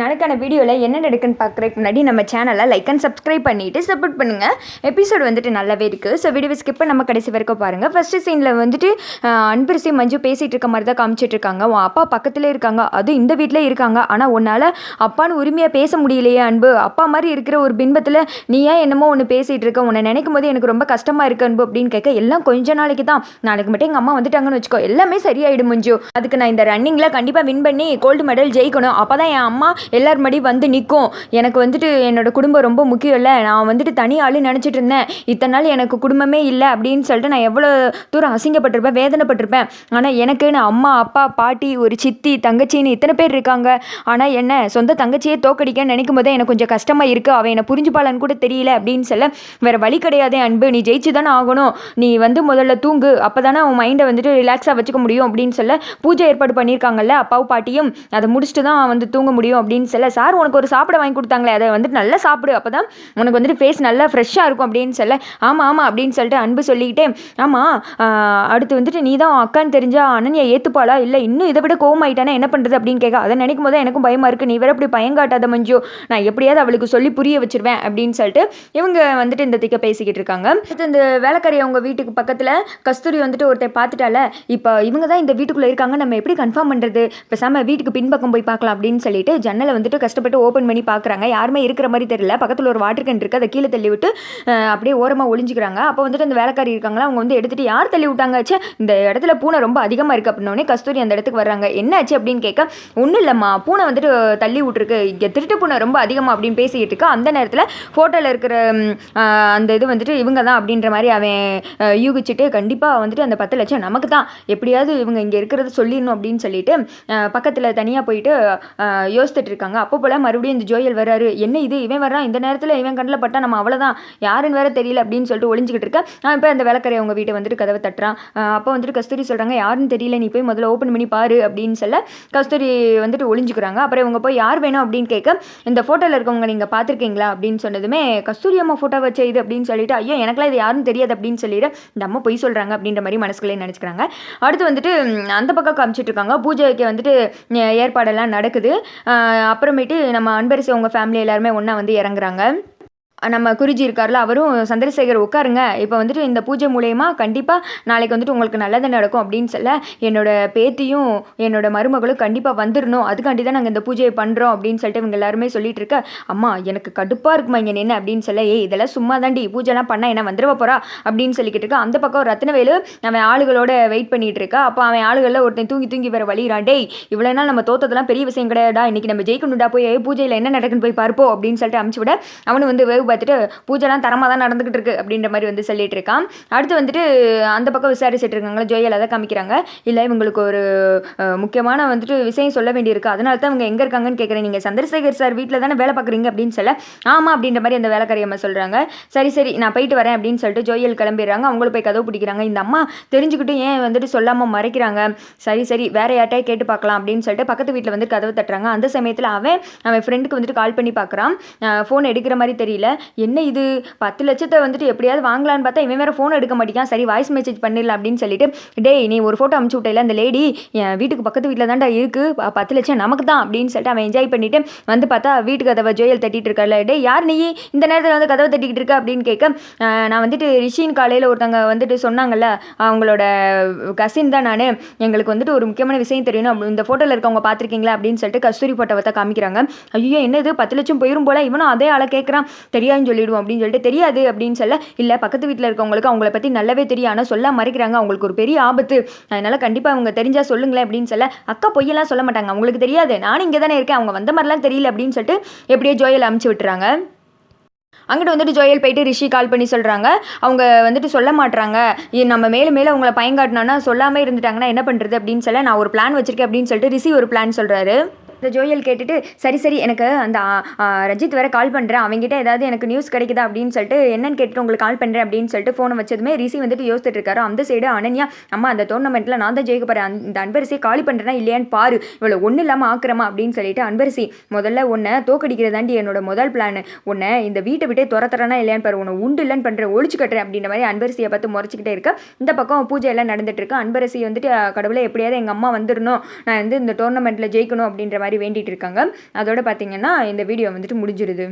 நாளைக்கான வீடியோவில் என்ன நடக்குன்னு பார்க்குறதுக்கு முன்னாடி நம்ம சேனலை லைக் அண்ட் சப்ஸ்கிரைப் பண்ணிவிட்டு சப்போர்ட் பண்ணுங்கள் எபிசோட் வந்துட்டு நல்லாவே இருக்குது ஸோ வீடியோ ஸ்கிப் நம்ம கடைசி வரைக்கும் பாருங்கள் ஃபஸ்ட்டு சீனில் வந்துட்டு அன்பரிசி மஞ்சு பேசிகிட்டு இருக்க மாதிரி தான் காமிச்சிட்டு இருக்காங்க. உன் அப்பா பக்கத்தில் இருக்காங்க. அது இந்த வீட்டிலே இருக்காங்க. ஆனால் உன்னால் அப்பான்னு உரிமையாக பேச முடியலையே அன்பு. அப்பா மாதிரி இருக்கிற ஒரு பின்பத்தில் நீ ஏன் என்னமோ ஒன்று பேசிகிட்டு இருக்க? உன்னை நினைக்கும் போது எனக்கு ரொம்ப கஷ்டமாக இருக்கு அன்பு அப்படின்னு கேட்க எல்லாம் கொஞ்ச நாளைக்கு தான். நாளைக்கு மட்டும் எங்கள் அம்மா வந்துட்டாங்கன்னு வச்சுக்கோ. எல்லாமே சரியாயிடும் மஞ்சு. அதுக்கு நான் இந்த ரன்னிங்கில் கண்டிப்பாக வின் பண்ணி கோல்டு மெடல் ஜெயிக்கணும். அப்போ தான் என் அம்மா எல்லார் மடி வந்து நிற்கும் எனக்கு வந்துட்டு என்னோட குடும்பம் ரொம்ப முக்கியம் இல்லை. நான் வந்துட்டு தனி ஆளு நினச்சிட்டு இருந்தேன். இத்தனை நாள் எனக்கு குடும்பமே இல்லை அப்படின்னு சொல்லிட்டு நான் எவ்வளோ தூரம் அசிங்கப்பட்டிருப்பேன் வேதனைப்பட்டிருப்பேன். ஆனால் எனக்கு நான் அம்மா அப்பா பாட்டி ஒரு சித்தி தங்கச்சின்னு இத்தனை பேர் இருக்காங்க. ஆனால் என்ன சொந்த தங்கச்சியே தோக்கடிக்க நினைக்கும் போதே எனக்கு கொஞ்சம் கஷ்டமாக இருக்குது அவன் என்னை புரிஞ்சுப்பாளான்னு கூட தெரியல அப்படின்னு சொல்ல வேறு வழி கிடையாதே அன்பு. நீ ஜெயிச்சு தானே ஆகணும். நீ வந்து முதல்ல தூங்கு. அப்போ தானே உன் மைண்டை வந்துட்டு ரிலாக்ஸாக வச்சுக்க முடியும். அப்படின்னு சொல்ல பூஜை ஏற்பாடு பண்ணியிருக்காங்கல்ல அப்பாவும் பாட்டியும். அதை முடிச்சுட்டு தான் வந்து தூங்க முடியும் அப்படின்னு சொல்ல சார் உனக்கு ஒரு சாப்பிட வாங்கி கொடுத்தாங்களே அதை வந்துட்டு நல்லா சாப்பிடு அப்போ தான் உனக்கு வந்துட்டு ஃபேஸ் நல்லா ஃப்ரெஷ்ஷாக இருக்கும் அப்படின்னு சொல்ல ஆமாம் ஆமாம் அப்படின்னு சொல்லிட்டு அன்பு சொல்லிக்கிட்டே ஆமாம் அடுத்து வந்துட்டு நீ தான் அக்கான்னு தெரிஞ்சா அனன்யா ஏற்றுப்பாளா இல்லை இன்னும் இதை விட கோவமாயிட்டானா? என்ன பண்ணுறது அப்படின்னு கேட்க அதை நினைக்கும் போது எனக்கும் பயமாக இருக்குது நீ வேற இப்படி பயங்காட்டாத மஞ்சு. நான் எப்படியாவது அவளுக்கு சொல்லி புரிய வச்சிருவேன் அப்படின்னு சொல்லிட்டு இவங்க வந்துட்டு இந்த திக்க பேசிக்கிட்டு இருக்காங்க. அடுத்து இந்த வேலைக்காரி அவங்க வீட்டுக்கு பக்கத்தில் கஸ்தூரி வந்துட்டு ஒருத்தர் பார்த்துட்டால இப்போ இவங்க தான் இந்த வீட்டுக்குள்ளே இருக்காங்க. நம்ம எப்படி கன்ஃபார்ம் பண்ணுறது பேசாமல் வீட்டுக்கு பின்பக்கம் போய் பார்க்கலாம் அப்படின்னு சொல்லிட்டு ஜன்னல் வந்துட்டு கஷ்டப்பட்டு ஓப்பன் பண்ணி பார்க்குறாங்க யாருமே இருக்கிற மாதிரி தெரியல. பக்கத்தில் ஒரு வாட்டர் கேன் இருக்குது அதை கீழே தள்ளி விட்டு அப்படியே ஓரமாக ஒழிஞ்சிக்கிறாங்க அப்போ வந்துட்டு அந்த வேலைக்காரி இருக்காங்களா? அவங்க வந்து எடுத்துகிட்டு யார் தள்ளி விட்டாங்க? ஆச்சு இந்த இடத்துல பூனை ரொம்ப அதிகமாக இருக்குது அப்படின்னோடனே கஸ்தூரி அந்த இடத்துக்கு வர்றாங்க. என்ன ஆச்சு அப்படின்னு கேட்க ஒன்றும் இல்லைம்மா. பூனை வந்துட்டு தள்ளி விட்டுருக்கு. இங்கே திருட்டு பூனை ரொம்ப அதிகமாக அப்படின்னு பேசிக்கிட்டு இருக்கா. அந்த நேரத்தில் ஃபோட்டோவில் இருக்கிற அந்த இது வந்துட்டு இவங்க தான் அப்படின்ற மாதிரி அவன் யூகிச்சுட்டு கண்டிப்பாக வந்துட்டு அந்த பத்து லட்சம் நமக்கு தான். எப்படியாவது இவங்க இங்கே இருக்கிறத சொல்லிடணும் அப்படின்னு சொல்லிட்டு பக்கத்தில் தனியாக போயிட்டு யோசித்துட்டு இருக்காங்க அப்போ போல் மறுபடியும் இந்த ஜோயல் வராரு என்ன இது? இவன் வர்றான்? இந்த நேரத்தில் இவன் கண்ணில் பட்டா நம்ம அவ்வளோதான் யாருன்னு வேற தெரியல அப்படின்னு சொல்லிட்டு ஒளிஞ்சிக்கிட்டு இருக்க. இப்போ அந்த வேலைக்காரி அவங்க வீட்டை வந்துட்டு கதவை தட்டுறான். அப்போ வந்துட்டு கஸ்தூரி சொல்கிறாங்க யாருன்னு தெரியல. நீ போய் முதல்ல ஓப்பன் பண்ணி பாரு அப்படின்னு சொல்ல கஸ்தூரி வந்துட்டு ஒளிஞ்சுக்கிறாங்க. அப்புறம் இவங்க போய் யார் வேணும்? அப்படின்னு கேட்க இந்த ஃபோட்டோவில் இருக்கவங்க நீங்கள் பார்த்துருக்கீங்களா? அப்படின்னு சொன்னதுமே கஸ்தூரி அம்மா ஃபோட்டோ வச்ச இது அப்படின்னு சொல்லிட்டு ஐயோ எனக்குலாம் இது யாரும் தெரியாது அப்படின்னு சொல்லிட்டு இந்த அம்மா பொய் சொல்கிறாங்க அப்படின்ற மாதிரி மனசுக்குள்ளே நினச்சிக்கிறாங்க. அடுத்து வந்துட்டு அந்த பக்கம் காமிச்சிட்டு இருக்காங்க. பூஜைக்கு வந்துட்டு ஏற்பாடெல்லாம் நடக்குது. அப்புறமேட்டு நம்ம அன்பரசி அவங்க ஃபேமிலி எல்லாருமே ஒன்றா வந்து இறங்குறாங்க. நம்ம குருஜி இருக்கார்ல அவரும் சந்திரசேகர் உட்காருங்க. இப்போ வந்துட்டு இந்த பூஜை மூலயமா கண்டிப்பாக நாளைக்கு வந்துட்டு உங்களுக்கு நல்லது நடக்கும் அப்படின்னு சொல்ல என்னோட பேத்தியும் என்னோட மருமகளும் கண்டிப்பாக வந்துடணும் அதுக்காண்டி தான் நாங்கள் இந்த பூஜையை பண்ணுறோம் அப்படின்னு சொல்லிட்டு இவங்க எல்லாருமே சொல்லிட்டு இருக்க அம்மா எனக்கு கடுப்பாக இருக்குமா இங்கே நின்று அப்படின்னு சொல்ல ஏய் இதெல்லாம் சும்மா தாண்டி பூஜைலாம் பண்ணால் என்ன வந்துருவ போறா? அப்படின்னு சொல்லிக்கிட்டு இருக்கா. அந்த பக்கம் ரத்னவேலு அவன் ஆளுகளோட வெயிட் பண்ணிட்டு இருக்கா. அப்போ அவன் ஆளுகளில் ஒருத்தன் தூங்கி தூங்கி வர வழிகிறான் டேய் இவ்வளோ நாள் நம்ம தோத்ததெல்லாம் பெரிய விஷயம் கிடையாடா இன்னைக்கு நம்ம ஜெயிக்கணும்டா போய் பூஜையில் என்ன நடக்குன்னு போய் பார்ப்போம். அப்படின்னு சொல்லிட்டு அமுச்சு விட அவனு வந்து பார்த்துட்டு பூஜைலாம் தரமாக தான் நடந்துகிட்டு இருக்கு அப்படின்ற மாதிரி வந்து சொல்லிட்டு இருக்கான். அடுத்து வந்துட்டு அந்த பக்கம் விசாரிச்சுட்டு இருக்காங்களா ஜோயல் அதை காமிக்கிறாங்க. இல்லை இவங்களுக்கு ஒரு முக்கியமான வந்துட்டு விஷயம் சொல்ல வேண்டியிருக்கு. அதனால தான் இவங்க எங்கே இருக்காங்கன்னு கேட்குறேன் நீங்கள் சந்திரசேகர் சார் வீட்டில் தானே வேலை பார்க்குறீங்க அப்படின்னு சொல்ல ஆமாம் அப்படின்ற மாதிரி அந்த வேலைக்காரி அம்மா சொல்கிறாங்க சரி சரி நான் போயிட்டு வரேன் அப்படின்னு சொல்லிட்டு ஜோயல் கிளம்பிடுறாங்க. அவங்களும் போய் கதவு பிடிக்கிறாங்க. இந்த அம்மா தெரிஞ்சுக்கிட்டு ஏன் வந்துட்டு சொல்லாமல் மறைக்கிறாங்க? சரி சரி வேற யார்ட்டே கேட்டு பார்க்கலாம் அப்படின்னு சொல்லிட்டு பக்கத்து வீட்டில் வந்து கதவு தட்டுறாங்க. அந்த சமயத்தில் அவன் அவன் ஃப்ரெண்டுக்கு வந்துட்டு கால் பண்ணி பார்க்குறான். ஃபோன் எடுக்கிற மாதிரி தெரியல. என்ன இது? பத்து லட்சத்தை வந்துட்டு எப்படியாவது வாங்கலான்னு பார்த்தா இவன் வேற ஃபோன் எடுக்க மாட்டேங்கான் சரி வாய்ஸ் மெசேஜ் பண்ணிடலாம் அப்படின்னு சொல்லிட்டு டேய் நீ ஒரு ஃபோட்டோ அமுச்சு விட்டல அந்த லேடி என் வீட்டுக்கு பக்கத்து வீட்டில் தான்டா இருக்குது ப- பத்து லட்சம் நமக்கு தான் அப்படின்னு சொல்லிட்டு அவன் என்ஜாய் பண்ணிவிட்டு வந்து பார்த்தா வீட்டுக்கு கதவை ஜோயல் தட்டிட்டு இருக்கல டே யார் நீ? இந்த நேரத்தில் வந்து கதவை தட்டிக்கிட்டு இருக்க? அப்படின்னு கேட்க நான் வந்துட்டு ரிஷின் காலையில் ஒருத்தவங்க வந்துட்டு சொன்னாங்கல்ல அவங்களோட கசின் தான் நான். எங்களுக்கு வந்துட்டு ஒரு முக்கியமான விஷயம் தெரியணும். அப்படி இந்த ஃபோட்டோவில் இருக்கவங்க பார்த்துருக்கீங்களா? அப்படின்னு சொல்லிட்டு கஸ்தூரி போட்டோவை தான் காமிக்கிறாங்க. ஐயோ என்னது? பத்து லட்சம் போயிரும் போல. இவனும் அதே ஆளை கேட்குறான். தெரியும் தெரியாதுன்னு சொல்லிடுவோம் அப்படின்னு சொல்லிட்டு தெரியாது அப்படின்னு சொல்ல இல்லை பக்கத்து வீட்டில் இருக்கவங்களுக்கு அவங்கள பற்றி நல்லாவே தெரியும் ஆனால் சொல்ல மறைக்கிறாங்க. அவங்களுக்கு ஒரு பெரிய ஆபத்து. அதனால் கண்டிப்பாக அவங்க தெரிஞ்சால் சொல்லுங்களேன் அப்படின்னு சொல்ல அக்கா பொய்யெல்லாம் சொல்ல மாட்டாங்க. அவங்களுக்கு தெரியாது. நானும் இங்கே தானே இருக்கேன். அவங்க வந்த மாதிரிலாம் தெரியல அப்படின்னு சொல்லிட்டு எப்படியோ ஜோயல் அமுச்சு விட்டுறாங்க. அங்கிட்டு வந்துட்டு ஜோயல் போயிட்டு ரிஷி கால் பண்ணி சொல்கிறாங்க அவங்க வந்துட்டு சொல்ல மாட்டுறாங்க நம்ம மேலும் மேலே அவங்கள பயங்காட்டினோன்னா சொல்லாமல் இருந்துட்டாங்கன்னா என்ன பண்ணுறது அப்படின்னு சொல்ல நான் ஒரு பிளான் வச்சுருக்கேன் அப்படின்னு சொல்லிட்டு ரிஷி ஒரு பிளான் சொல்கிறாரு இந்த ஜோயல் கேட்டுட்டு சரி சரி எனக்கு அந்த ரஜித் வேற கால் பண்ணுறேன் அவங்ககிட்ட ஏதாவது எனக்கு நியூஸ் கிடைக்குதா? அப்படின்னு சொல்லிட்டு என்னன்னு கேட்டுட்டு உங்களுக்கு கால் பண்ணுறேன் அப்படின்னு சொல்லிட்டு ஃபோனை வச்சதுமே ரிஷி வந்துட்டு யோசிச்சுட்டு இருக்காரு. அந்த சைடு அனன்யா அம்மா அந்த டோர்னமெண்ட்டில் நான் தான் ஜெயிக்க போகிறேன் இந்த அன்பரசியை காலி பண்ணுறேன்னா இல்லையான்னு பாரு. இவ்வளோ ஒன்றும் இல்லாமல் ஆக்குறமா? அப்படின்னு சொல்லிட்டு அன்பரசி முதல்ல உன்னை தோக்கடிக்கிறதாண்டி என்னோட முதல் பிளான் உன்னை இந்த வீட்டை விட்டே துரத்துறனா இல்லையான்னு பாரு. உன்னை உண்டு இல்லைன்னு பண்ணுறேன் ஒழிச்சு கட்டுறேன். அப்படின்ற மாதிரி அன்பரசியை பார்த்து முறைச்சிக்கிட்டே இருக்க. இந்த பக்கம் பூஜை எல்லாம் நடந்துட்டு இருக்கு. அன்பரசி வந்துட்டு கடவுளை கடவுளே எப்படியாவது எங்கள் அம்மா வந்துடணும். நான் வந்து இந்த டோர்னமெண்ட்டில் ஜெயிக்கணும். அப்படின்ற மாதிரி மாதிரி வேண்டிகிட்டு இருக்காங்க. அதோட பார்த்தீங்கன்னா இந்த வீடியோ வந்துட்டு முடிஞ்சிருது.